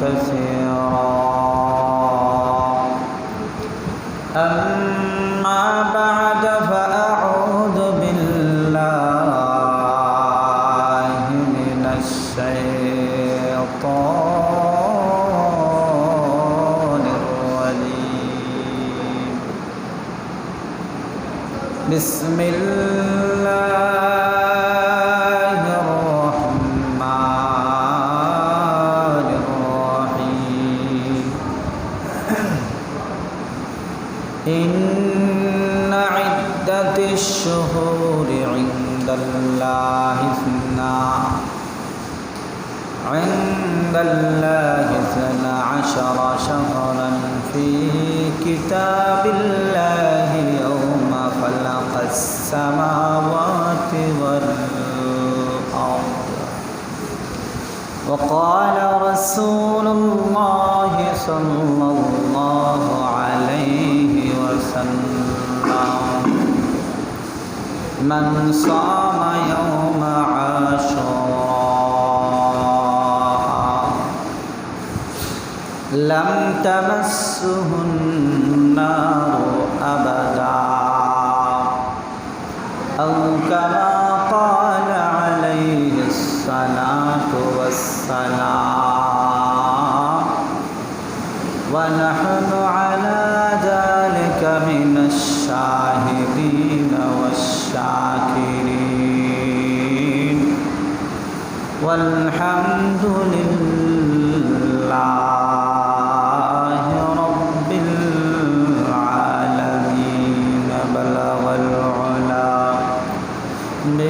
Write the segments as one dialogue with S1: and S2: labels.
S1: كثيرا أما بعد في كتاب الله يوم خلق السماوات والأرض. وقال رسول الله صلى الله عليه وسلم من صام يوم عاشوراء لم تمسه النار أبدا. أو كما قال عليه الصلاة والسلام. ونحن على ذلك من الشاهدين والشاكرين. والحمد لله.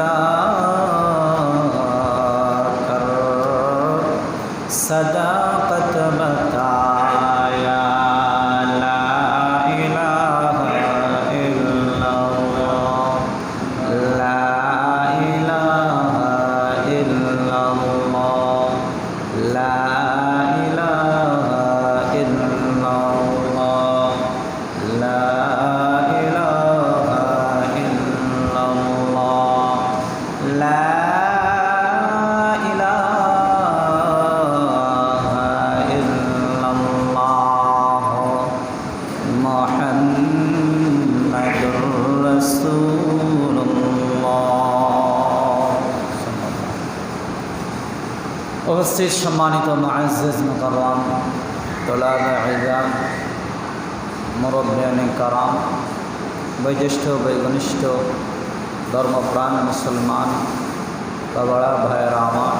S1: কা সম্মানিত মুআজ্জাজ মুকাররম, তোলাবে ইজাম মুরব্বিয়ানে কারাম বয়োজ্যেষ্ঠ বৈঘনিষ্ঠ ধর্মপ্রাণ মুসলমান কবড়া ভাইয়েরা আমার।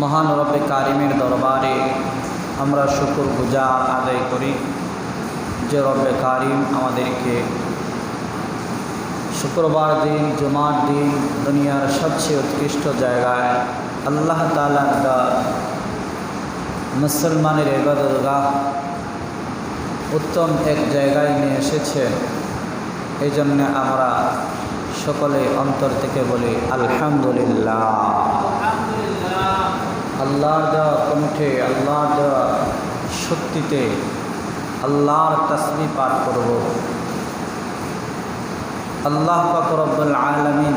S1: মহান রব্বে কারিমের দরবারে আমরা শুকুর গুজার আদায় করি যে রব্বে কারিম আমাদেরকে শুক্রবার দিন, জুমার দিন, দুনিয়ার সবচেয়ে উৎকৃষ্ট জায়গায় আল্লাহ গাহ মুসলমানের এবাদতগাহ উত্তম এক জায়গায় নিয়ে এসেছে। এই জন্যে আমরা সকলে অন্তর থেকে বলি, আলহামদুলিল্লাহ। আল্লাহর দেওয়া কণ্ঠে, আল্লাহর দেওয়া শক্তিতে আল্লাহর তসবি পাঠ করব। আল্লাহ পাকরব্বুল আলমিন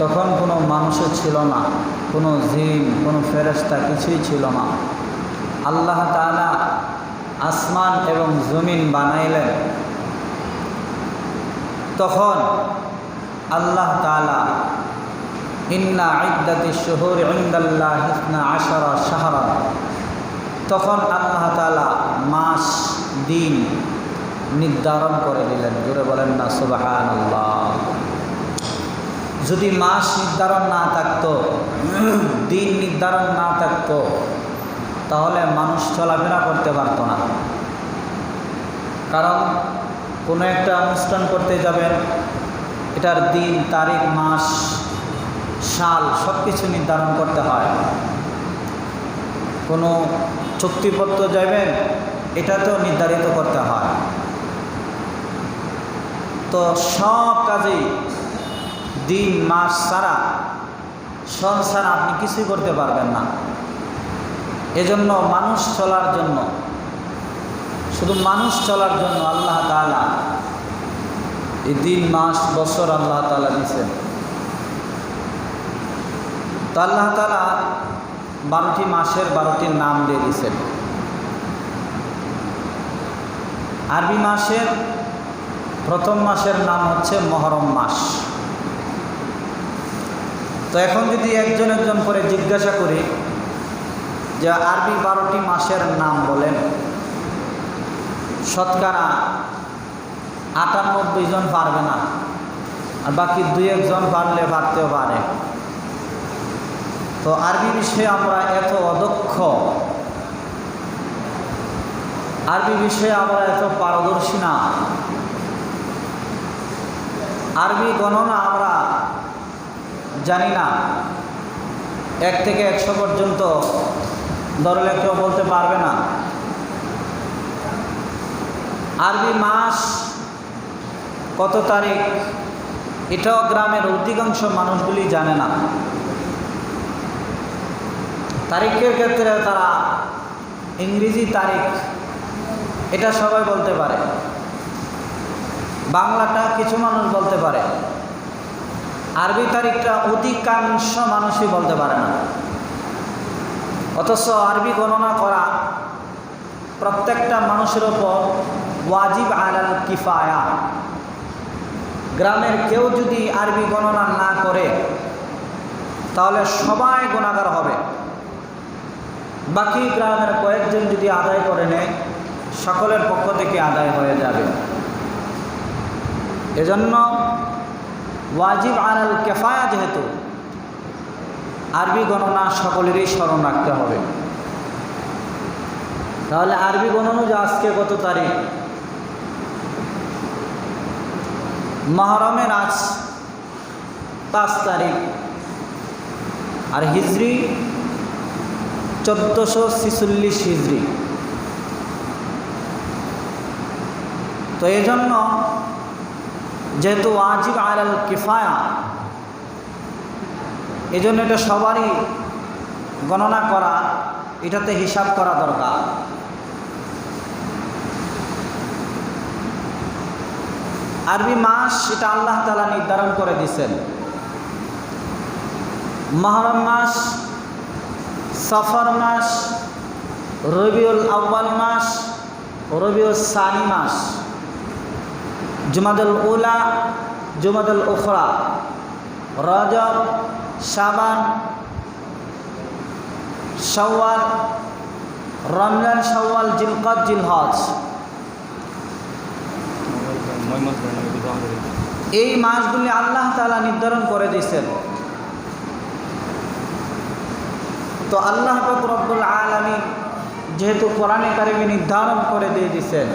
S1: তখন কোনো মানুষও ছিল না, কোনো জিন, কোনো ফেরেস্তা কিছুই ছিল না। আল্লাহ তালা আসমান এবং জমিন বানাইলেন। তখন আল্লাহ তালা ইন্না ইদ্দাতি শহর ইন্দাল্লাহ ইসনা আশারা সাহারা তখন আল্লাহ তালা মাস, দিন নির্ধারণ করে দিলেন। জোরে বলেন না সুবাহান আল্লাহ যদি মাস নির্ধারণ না থাকতো, দিন নির্ধারণ না থাকতো, তাহলে মানুষ চলাফেরা করতে পারতো না। কারণ কোনো একটা অনুষ্ঠান করতে যাবেন, এটার দিন, তারিখ, মাস, সাল সব কিছু নির্ধারণ করতে হয়। কোনো চুক্তিপত্র যাবেন এটা তো নির্ধারিত করতে হয়। তো সব কাজেই দিন, মাস ছাড়া সন ছাড়া আপনি কিছুই করতে পারবেন না। এজন্য মানুষ চলার জন্য, শুধু মানুষ চলার জন্য আল্লাহ তালা এই দিন, মাস, বছর আল্লাহ তালা দিয়েছেন। তো আল্লাহ তালা বারোটি মাসের বারোটির নাম দিয়ে দিয়েছেন। আরবি মাসের প্রথম মাসের নাম হচ্ছে মহরম মাস। তো এখন যদি একজন একজন করে জিজ্ঞাসা করি যে আরবি বারোটি মাসের নাম বলেন, শতকরা আটানব্বই জন পারবে না, আর বাকি দুই একজন পারলে পারতেও পারে। তো আরবি বিষয়ে আমরা এত অদক্ষ, আরবি বিষয়ে আমরা এত পারদর্শী না। আরবি গণনা আমরা জানি না। এক থেকে একশো পর্যন্ত ধরলে কেউ বলতে পারবে না। আরবি মাস কত তারিখ? এটাও গ্রামের অধিকাংশ মানুষগুলি জানে না। তারিখের ক্ষেত্রে তারা ইংরেজি তারিখ, এটা সবাই বলতে পারে। বাংলাটা কিছু মানুষ বলতে পারে। আরবি তারিখটা অধিকাংশ মানুষই বলতে পারে না। অথচ আরবি গণনা করা প্রত্যেকটা মানুষের ওপর ওয়াজিব আলাল কিফায়া। গ্রামের কেউ যদি আরবি গণনা না করে, তাহলে সবাই গোনাগার হবে। বাকি গ্রামের কয়েকজন যদি আদায় করে নেয়, সকলের পক্ষ থেকে আদায় হয়ে যাবে। এজন্য ওয়াজিব আলাল কেফায়া যেহেতু, আরবি গণনা সকলেরই স্মরণ রাখতে হবে। তাহলে আরবি গণনা যে আজকে কত তারিখ? মহরমের আজ পাঁচ তারিখ। আর হিজড়ি চোদ্দোশো ছিচল্লিশ হিজড়ি তো এই জন্য যেহেতু ওয়াজিব আলাল কিফায়া এই জন্য এটা সবারই গণনা করা, এটাতে হিসাব করা দরকার। আরবি মাস এটা আল্লাহ তালা নির্ধারণ করে দিছেন মহরম মাস, সফর মাস, রবিউল আউ্বাল মাস, রবিউল সানি মাস। জুমাদুল উলা, জুমাদুল উখরা, রজব সাবান সওয়াল রমজান সওয়াল জিলকত, জিলহজ। এই মাসগুলি আল্লাহ তালা নির্ধারণ করে দিয়েছেন। তো আল্লাহ রব্বুল আলমী যেহেতু কোরআনে কারিমে নির্ধারণ করে দিয়ে দিয়েছেন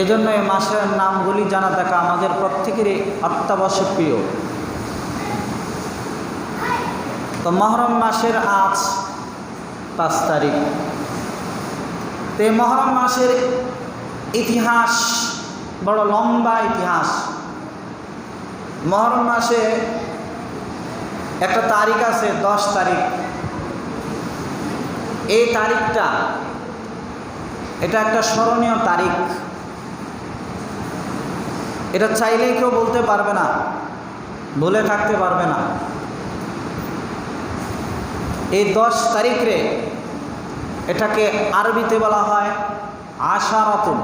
S1: এজন্য এই মাসের নামগুলি জানা থাকা আমাদের প্রত্যেকেরই অত্যাবশ্যকীয় তো মহরম মাসের আজ পাঁচ তারিখ। তো এই মহরম মাসের ইতিহাস বড় লম্বা ইতিহাস। মহরম মাসে একটা তারিখ আছে দশ তারিখ। এই তারিখটা এটা একটা স্মরণীয় তারিখ। এটা চাইলেই কেউ বলতে পারবে না, বলে থাকতে পারবে না। এই দশ তারিখে এটাকে আরবিতে বলা হয় আশারাতুন,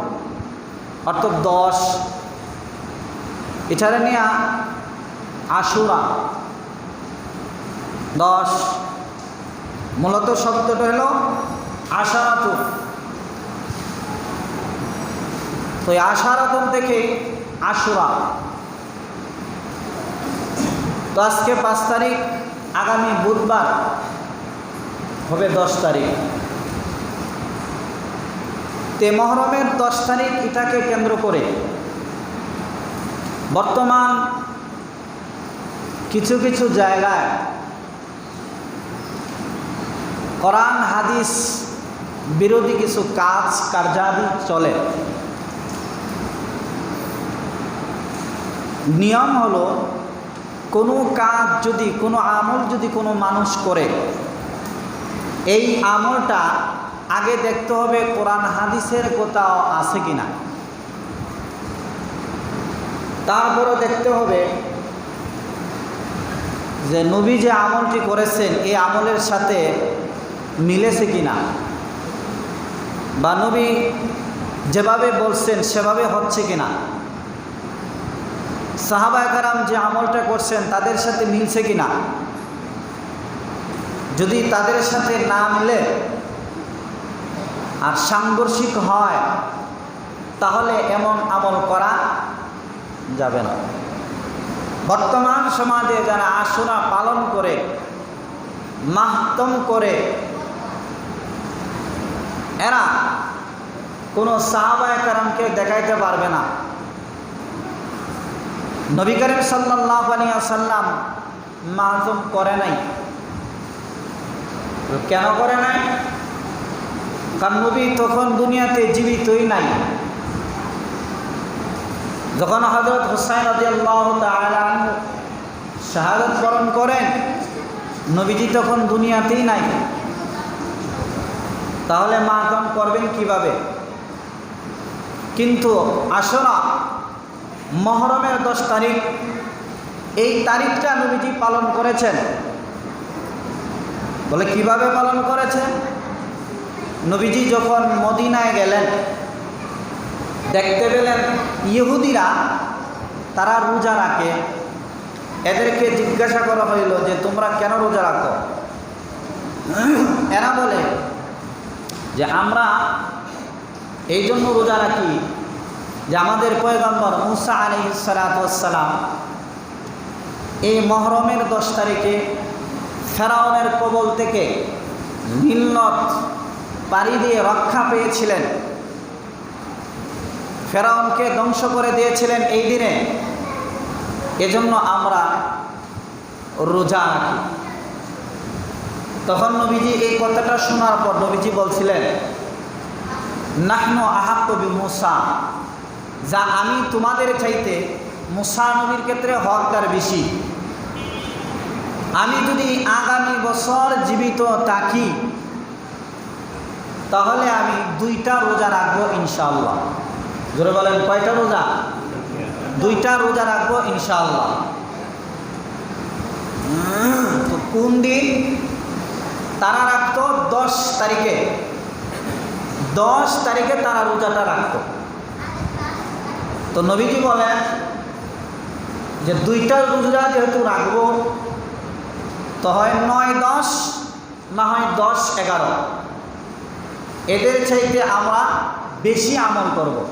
S1: অর্থাৎ দশ। এছাড়া নিয়ে আশুরা, দশ। মূলত শব্দটা হলো আশারাতু তো এই আশারাতন থেকে আশুরা। তো আজকে পাঁচ তারিখ, আগামী বুধবার হবে দশ তারিখ। তে মহরমের দশ তারিখ এটাকে কেন্দ্র করে বর্তমান কিছু কিছু জায়গায় কোরআন, হাদিস বিরোধী কিছু কাজ, কার্যাদি চলে। নিয়ম হলো, কোনো কাজ যদি, কোনো আমল যদি কোনো মানুষ করে, এই আমলটা আগে দেখতে হবে কোরআন হাদিসের কোথাও আছে কি না তারপরে দেখতে হবে যে নবী যে আমলটি করেছেন, এই আমলের সাথে মিলেছে কি না বা নবী যেভাবে বলছেন, সেভাবে হচ্ছে কি না সাহাবা কারাম যে আমলটা করছেন, তাদের সাথে মিলছে কি না যদি তাদের সাথে না মিলে আর সাংঘর্ষিক হয়, তাহলে এমন আমল করা যাবে না। বর্তমান সমাজে যারা আশুরা পালন করে মাহতম করে, এরা কোনো সাহাবায় কারণকে দেখাইতে পারবে না। নবী করিম সাল্লাম মাহতম করে নাই। কেন করে নাই? কারণ নবী তখন দুনিয়াতে জীবিতই নাই। যখন হজরত হুসাইন আল্লাহ শাহাদত বরণ করেন, নবীজি তখন দুনিয়াতেই নাই। তাহলে মাহতম করবেন কীভাবে? কিন্তু আসনা মহরমের দশ তারিখ। এই তারিখটা নবীজি পালন করেছেন। বলে কীভাবে পালন করেছেন? নবীজি যখন মদিনায় গেলেন, দেখতে পেলেন ইহুদিরা তারা রোজা রাখে। এদেরকে জিজ্ঞাসা করা হইল যে, তোমরা কেন রোজা রাখো? এরা বলে যে, আমরা এই জন্য রোজা রাখি যে আমাদের পয়গম্বর মুসা আলি সালাতাম এই মহরমের দশ তারিখে ফেরাউনের কবল থেকে নীলনদ পাড়ি দিয়ে রক্ষা পেয়েছিলেন। ফেরাউনকে ধ্বংস করে দিয়েছিলেন এই দিনে। এজন্য আমরা রোজা রাখি। তখন নবীজি এই কথাটা শোনার পর নবীজি বলছিলেন, নাহনো আহাক্কবি মুসা যা আমি তোমাদের চাইতে মুসা নবীর ক্ষেত্রে হকদার বেশি। আমি যদি আগামী বছর জীবিত থাকি, তাহলে আমি দুইটা রোজা রাখব ইনশাআল্লাহ। জোরে বলেন, কয়টা রোজা? দুইটা রোজা রাখব ইনশাআল্লাহ। তো কোন দিন? তারা রাখতো দশ তারিখে। দশ তারিখে তারা রোজাটা রাখতো। তো নবীজি বলেন যে দুইটা রোজা যেহেতু রাখব, তো হয় নয় দশ, না হয় দশ এগারো। এদের চাইতে আমরা বেশি আমল করব।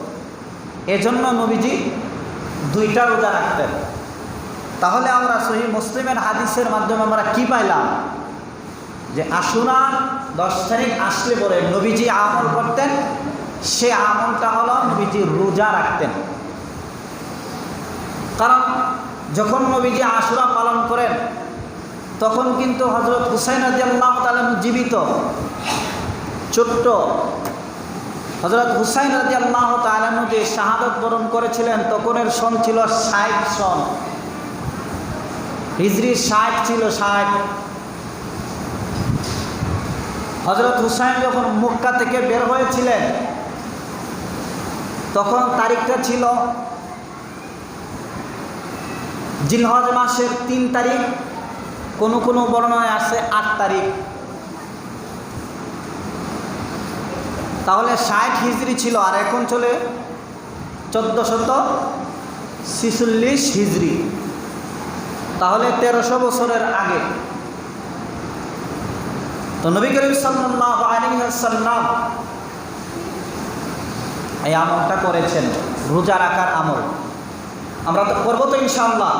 S1: এজন্য নবীজি দুইটা রোজা রাখতেন। তাহলে আমরা সহি মুসলিমের হাদিসের মাধ্যমে আমরা কি পাইলাম? যে আশুরা দশ তারিখ আসলে পরে নবীজি আমল করতেন, সে আমলটা হলো নবীজি রোজা রাখতেন। কারণ যখন নবীজি আশুরা পালন করেন, তখন কিন্তু হজরত হুসাইন আল্লাহ তালন জীবিত। ছোট্ট হজরত হুসাইন রাজি আল্লাহ তালন যে শাহাদত বরণ করেছিলেন, তখনের সন ছিল ষাট সন। হিজড়ির ষাট ছিল ষাট। হজরত হুসাইন যখন মক্কা থেকে বের হয়েছিলেন, তখন তারিখটা ছিল জিলহজ মাসের তিন তারিখ, কোনো কোনো বর্ণনায় আছে আট তারিখ। তাহলে ষাট হিজড়ি ছিল, আর এখন চলে চোদ্দ শত ছিচল্লিশ তাহলে তেরোশো বছরের আগে। তো নবী করিম সাল্লাহ এই আমলটা করেছেন, রোজা রাখার আমল। আমরা তো করব তো ইনশাল্লাহ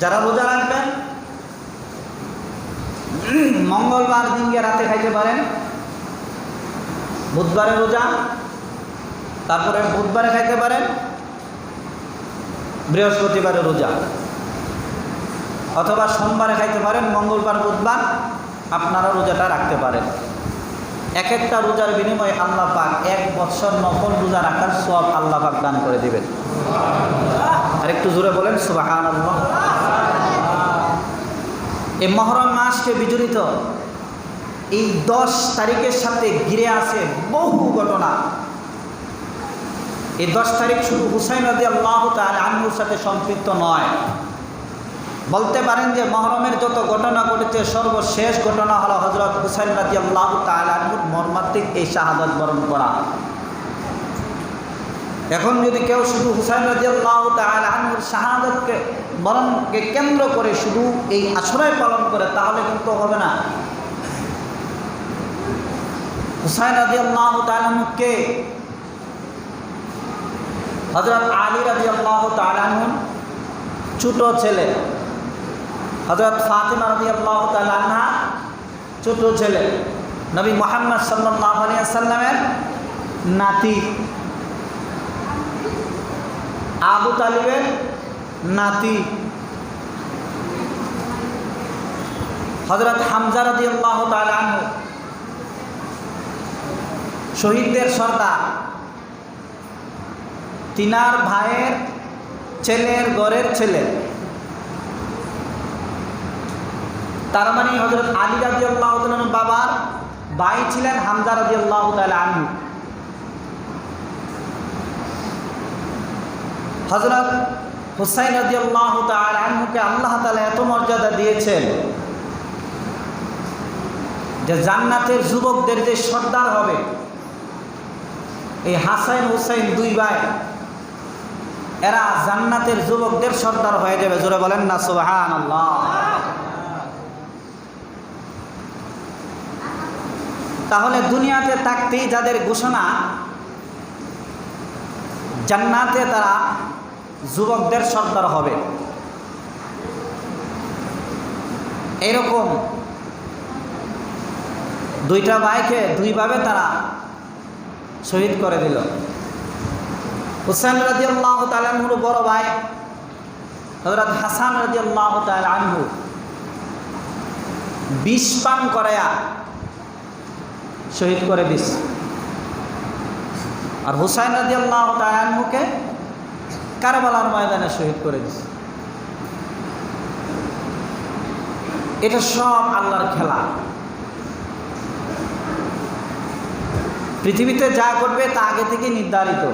S1: যারা রোজা রাখবেন, মঙ্গলবার দিন গিয়ে রাতে খাইতে পারেন। বুধবারে রোজা, তারপরে বুধবারে খাইতে পারেন। বৃহস্পতিবারে রোজা। অথবা সোমবারে খাইতে পারেন, মঙ্গলবার, বুধবার আপনারা রোজাটা রাখতে পারেন। এক একটা রোজার বিনিময়ে আল্লাহ পাক এক বছর নকল রোজা রাখার সব আল্লাহ পাক দান করে দিবেন। আর একটু জোরে বলেন সুবাহান এই মহরম মাসকে বিজড়িত, এই দশ তারিখের সাথে ঘিরে আছে বহু ঘটনা। এই দশ তারিখ শুধু হুসাইন রাজি আল্লাহ তাল আনহুর সাথে সম্পৃক্ত নয় বলতে পারেন যে মহরমের যত ঘটনা ঘটেছে, সর্বশেষ ঘটনা হলো হজরত হুসাইন রাজি আল্লাহ তাল আনহুর মর্মাত্মিক এই শাহাদত বরণ করা। এখন যদি কেউ শুধু হুসাইন রাজি আল্লাহ তাল আনহুর শাহাদতকে বরণকে কেন্দ্র করে শুধু এই আশ্রয় পালন করে, তাহলে কিন্তু হবে না। হুসাইন রাজি আল্লাহ তাল আনহুকে হজরত আলী রাজি আল্লাহ তালাহুন ছোট ছেলে হজরত ফাতিমা রাজি আল্লাহ তালাহা ছোট ছেলে, নবী মোহাম্মদ সাল্লাহ আলিয়াল্লামের নাতি। আবু তালিবের নাতি। হজরত হামজা রাজি আল্লাহ তালাহ শহীদদের সর্দার। তিনার ভাইয়ের ছেলের গড়ের ছেলে। তার মানে হজরত আলী রাজি আল্লাহ বাবার ভাই ছিলেন হামজা রাজি আল্লাহ আনহু। হজরত হুসাইন রাজি আল্লাহ আনহুকে আল্লাহ তালা এত মর্যাদা দিয়েছেন যে জান্নাতের যুবকদের যে সর্দার হবে, এই হাসাইন হুসাইন দুই ভাই, এরা জান্নাতের যুবকদের সর্দার হয়ে যাবে। জোরে বলেন না সুবাহান আল্লাহ তাহলে দুনিয়াতে থাকতেই যাদের ঘোষণা, জান্নাতে তারা যুবকদের সর্দার হবে। এরকম দুইটা ভাইকে দুইভাবে তারা শহীদ করে দিল। হুসাইন রাজি আল্লাহ তালুর বড় ভাই হজরত হাসান রাজি আল্লাহ আনহু, বিষ পান করায়া শহীদ করে দিস। আর হুসাইন রাজি আল্লাহ আনহুকে কারবালার ময়দানে শহীদ করে দিস। এটা সব আল্লাহর খেলা। পৃথিবীতে যা করবে তা আগে থেকে নির্ধারিত।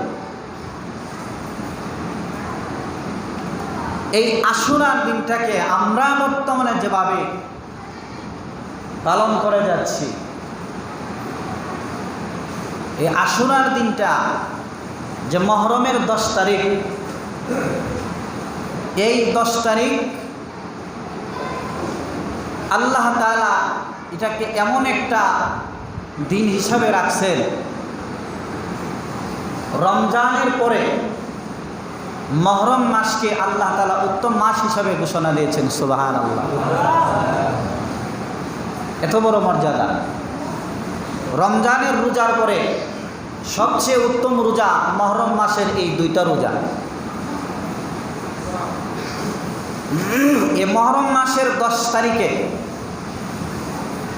S1: এই আশুরার দিনটাকে আমরা বর্তমানে যেভাবে পালন করে যাচ্ছি এই আশুরার দিনটা যে মহরমের দশ তারিখ, এই দশ তারিখ আল্লাহ তালা এটাকে এমন একটা দিন হিসাবে রাখছেন। রমজানের পরে মহরম মাসকে আল্লাহ তালা উত্তম মাস হিসাবে ঘোষণা দিয়েছেন সুবাহান আল্লাহ এত বড় মর্যাদা। রমজানের রোজার পরে সবচেয়ে উত্তম রোজা মহরম মাসের এই দুইটা রোজা। এ মহরম মাসের দশ তারিখে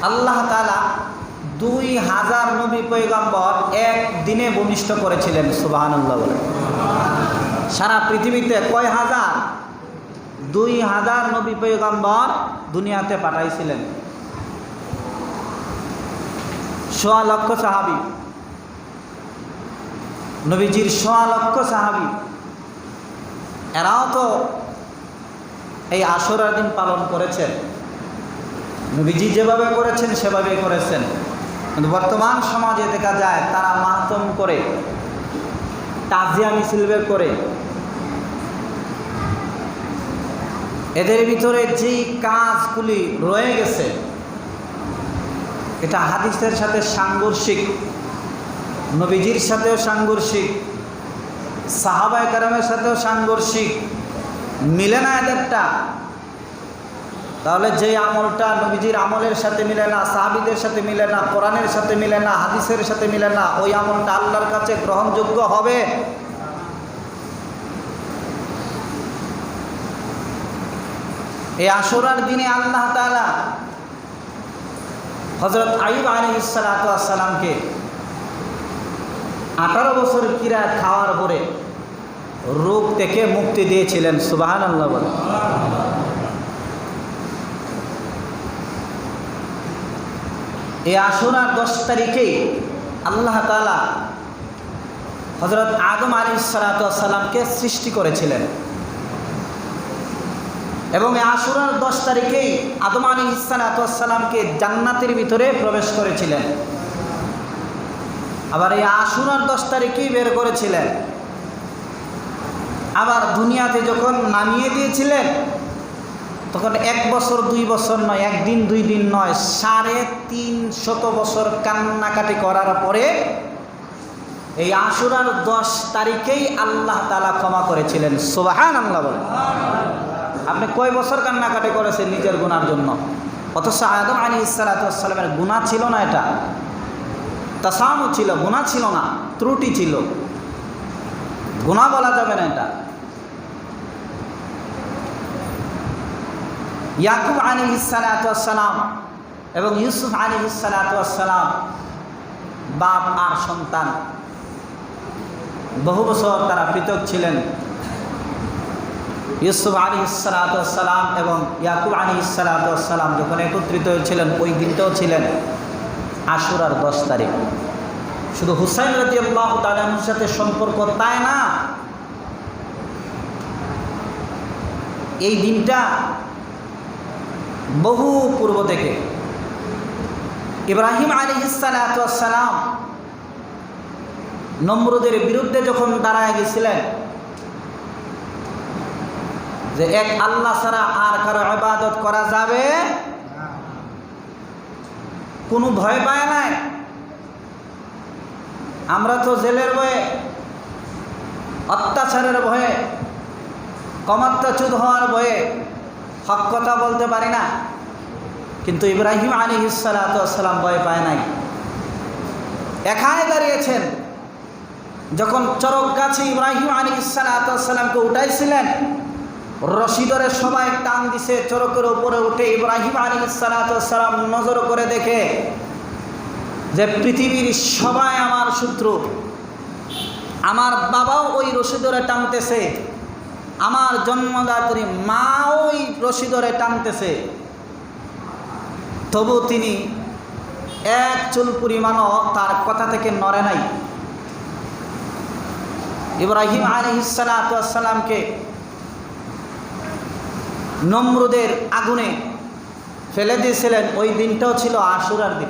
S1: আল্লাহ তালা দুই হাজার নবী পৈগম্বর এক দিনে ভূমিষ্ঠ করেছিলেন, সুবাহানুল্লাহ বলে। সারা পৃথিবীতে কয় হাজার? দুই হাজার নবী পৈগম্বর দুনিয়াতে পাঠাইছিলেন। সোয়া লক্ষ সাহাবি। নবীজির সোয়া লক্ষ সাহাবি। এরাও তো এই আসরার দিন পালন করেছেন। নবীজি যেভাবে করেছেন, সেভাবেই করেছেন। কিন্তু বর্তমান সমাজে দেখা যায়, তারা মাহতম করে, তাজিয়া মিছিল বের করে। এদের ভিতরে যেই কাজগুলি রয়ে গেছে এটা হাদিসের সাথে সাংঘর্ষিক, নবীজির সাথেও সাংঘর্ষিক, সাহাবায় কারামের সাথেও সাংঘর্ষিক, মিলে না এদেরটা? তাহলে যে আমলটা নবীজির আমলের সাথে মিলে না, সাহাবিদের সাথে মিলে না, কোরআনের সাথে মিলে না, হাদিসের সাথে মিলে না, ওই আমলটা আল্লাহর কাছে গ্রহণযোগ্য হবে? এই আসরার দিনে আল্লাহ তালা হজরত আইব আলী ইসালাতামকে আঠারো বছর কিরা খাওয়ার পরে রোগ থেকে মুক্তি দিয়েছিলেন সুবাহান আল্লাহ এই আশুরার দশ তারিখেই আল্লাহ তালা হজরত আদম আলী সালাতামকে সৃষ্টি করেছিলেন। এবং এই আশুরার দশ তারিখেই আদম আলী ইসালাতামকে জান্নাতের ভিতরে প্রবেশ করেছিলেন। আবার এই আশুরার দশ তারিখেই বের করেছিলেন। আবার দুনিয়াতে যখন নামিয়ে দিয়েছিলেন, তখন এক বছর, দুই বছর নয়, একদিন, দুই দিন নয়, সাড়ে তিন শত বছর কান্নাকাটি করার পরে এই আশুরার দশ তারিখেই আল্লাহ তালা ক্ষমা করেছিলেন। সোবাহান আল্লাহ বলে আপনি কয় বছর কান্নাকাটি করেছেন নিজের গুনার জন্য? অথচ আদম আলী ইসালাতামের গুণা ছিল না এটা। তাসামও ছিল গুণা ছিল না, ত্রুটি ছিল। গুণা বলা যাবে না এটা। ইয়াকুব আলী ইসালাতাম এবং ইউসুফ আলী ইসালাতাম বাপ আর সন্তান। বহু বছর তারা পৃথক ছিলেন। ইউসুফ আলী ইসালাতাম এবং ইয়াকুব আলী ইসালাতাম যখন একত্রিত হয়েছিলেন, ওই দিনটাও ছিলেন আশুরার দশ তারিখ। শুধু হুসাইন রাজি আল্লাহ তালানুর সাথে সম্পর্ক তাই না? এই দিনটা বহু পূর্ব থেকে ইব্রাহিম আলী ইসালাতাম নমরুদের বিরুদ্ধে যখন দাঁড়ায় গেছিলেন যে এক আল্লাহ ছাড়া আর কারও ইবাদত করা যাবে কোনো ভয় পায় নাই। আমরা তো জেলের ভয়ে, অত্যাচারের ভয়ে কমাত্যাচুত হওয়ার ভয়ে হক কথা বলতে পারি না। কিন্তু ইব্রাহিম আলী ইসালাতাম ভয় পায় নাই। এখানে দাঁড়িয়েছেন, যখন চরক গাছে ইব্রাহিম আলী ইসালাতামকে উঠাইছিলেন রশিদরে সবাই টান দিছে, চরকের উপরে উঠে ইব্রাহিম আলী সালাতাম নজর করে দেখে যে পৃথিবীর সবাই আমার শত্রু। আমার বাবাও ওই রশিদরে টানতেছে। আমার জন্মদাত্রী মা ওই রশিদরে টানতেছে। তবু তিনি এক চুল পরিমাণও তার কথা থেকে নড়ে নাই। ইব্রাহিম আলী সালাতামকে নমরুদের আগুনে ফেলে দিয়েছিলেন। ওই দিনটাও ছিল আশুরার দিন।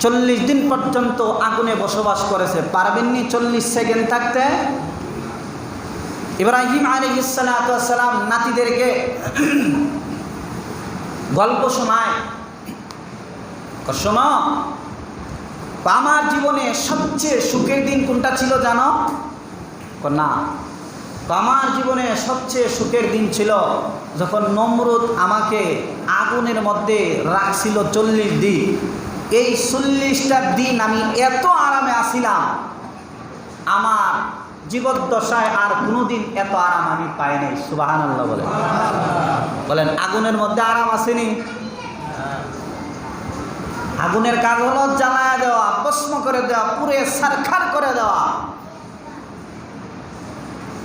S1: চল্লিশ দিন পর্যন্ত আগুনে বসবাস করেছে। পারবেননি চল্লিশ সেকেন্ড থাকতে। ইব্রাহিম আলী ইসালাতাম নাতিদেরকে গল্প শোনায়। শোনো, আমার জীবনে সবচেয়ে সুখের দিন কোনটা ছিল জানো? না। তো আমার জীবনে সবচেয়ে সুখের দিন ছিল যখন নমরুদ আমাকে আগুনের মধ্যে রাখছিল চল্লিশ দিন। এই চল্লিশটা দিন আমি এত আরামে আসিলাম, আমার জীবদ্দশায় আর কোনোদিন এত আরাম আমি পাই নাই সুবাহান আল্লাহ বলেন, আগুনের মধ্যে আরাম আসেনি? আগুনের কাজ হলো জ্বালায় দেওয়া, ভস্ম করে দেওয়া পুরে সারখার করে দেওয়া।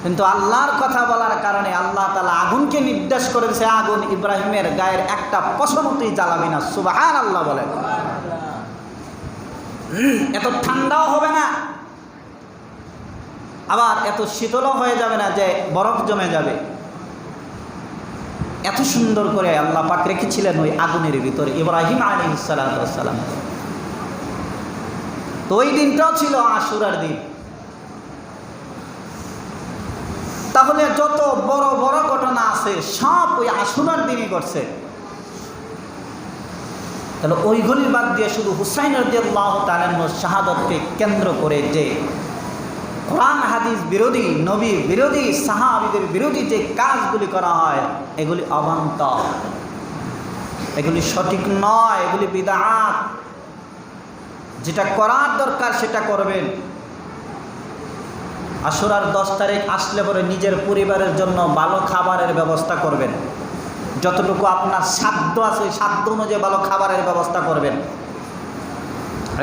S1: কিন্তু আল্লাহর কথা বলার কারণে আল্লাহ তালা আগুনকে নির্দেশ করেছে, আগুন ইব্রাহিমের গায়ের একটা পশমতেই জ্বালাবি না সুবাহান আল্লাহ বলেন। এত ঠান্ডাও হবে না, আবার এত শীতলও হয়ে যাবে না যে বরফ জমে যাবে। এত সুন্দর করে আল্লাহ পাক রেখেছিলেন ওই আগুনের ভিতরে, ইব্রাহিম আলী সালাম। তো ওই দিনটাও ছিল আশুরার দিন। তাহলে যত বড় বড় ঘটনা আছে, সব ওই আসুনার দিনই ঘটছে। তাহলে ওইগুলি বাদ দিয়ে শুধু হুসাইন শাহাদতকে কেন্দ্র করে যে কোরআন, হাদিস বিরোধী, নবী বিরোধী, সাহাবিদের বিরোধী যে কাজগুলি করা হয়, এগুলি অবান্ত। এগুলি সঠিক নয়, এগুলি বিদাত। যেটা করার দরকার সেটা করবেন। আশুরার দশ তারিখ আসলে পরে নিজের পরিবারের জন্য ভালো খাবারের ব্যবস্থা করবেন। যতটুকু আপনার সাধ্য আছে সাধ্য অনুযায়ী ভালো খাবারের ব্যবস্থা করবেন।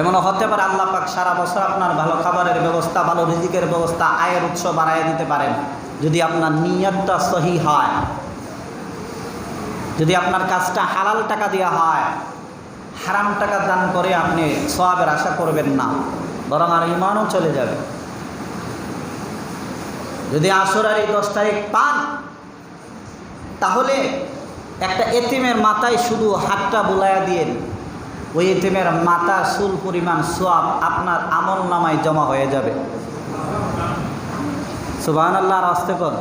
S1: এমন হতে পারে আল্লাহ পাক সারা বছর আপনার ভালো খাবারের ব্যবস্থা, ভালো রিজিকের ব্যবস্থা, আয়ের উৎস বাড়াইয়া দিতে পারেন। যদি আপনার নিয়তটা সহি হয়, যদি আপনার কাজটা হালাল টাকা দেওয়া হয়, হারাম টাকা দান করে আপনি সবের আশা করবেন না, বরং আর ইমানও চলে যাবে। যদি আসরার এই দশ তারিখ পান, তাহলে একটা এতিমের মাথায় শুধু হাতটা বোলায়া দিয়ে ওই এতিমের মাথা সুল পরিমাণ, সোয়াব আপনার আমল নামায় জমা হয়ে যাবে। সুবাহ আল্লাহর আসতে কর।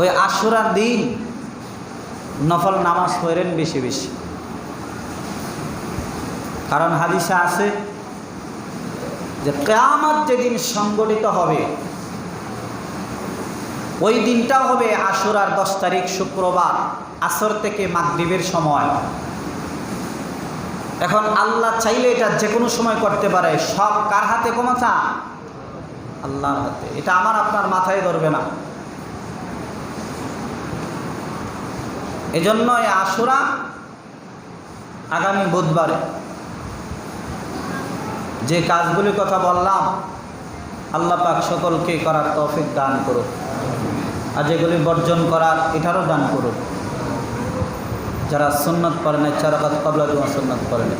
S1: ওই আশুরার দিন নফল নামাজ পড়েন বেশি বেশি। কারণ হাদিসা আছে যে কেয়ামত যেদিন সংগঠিত হবে, ওই দিনটা হবে আশুরার দশ তারিখ শুক্রবার, আসর থেকে মাগরীবের সময়। এখন আল্লাহ চাইলে এটা যে কোনো সময় করতে পারে। সব কার হাতে ক্ষমতা? আল্লাহর হাতে। এটা আমার আপনার মাথায় ধরবে না। এজন্য এই আশুরা আগামী বুধবারে যে কাজগুলির কথা বললাম, আল্লাহ পাক সকলকে করার তৌফিক দান করুক। আর যেগুলি বর্জন করার, এটারও দান করুক। যারা সুন্নত পড়েন চারাকাত কবলা জমা সুন্নত পড়েন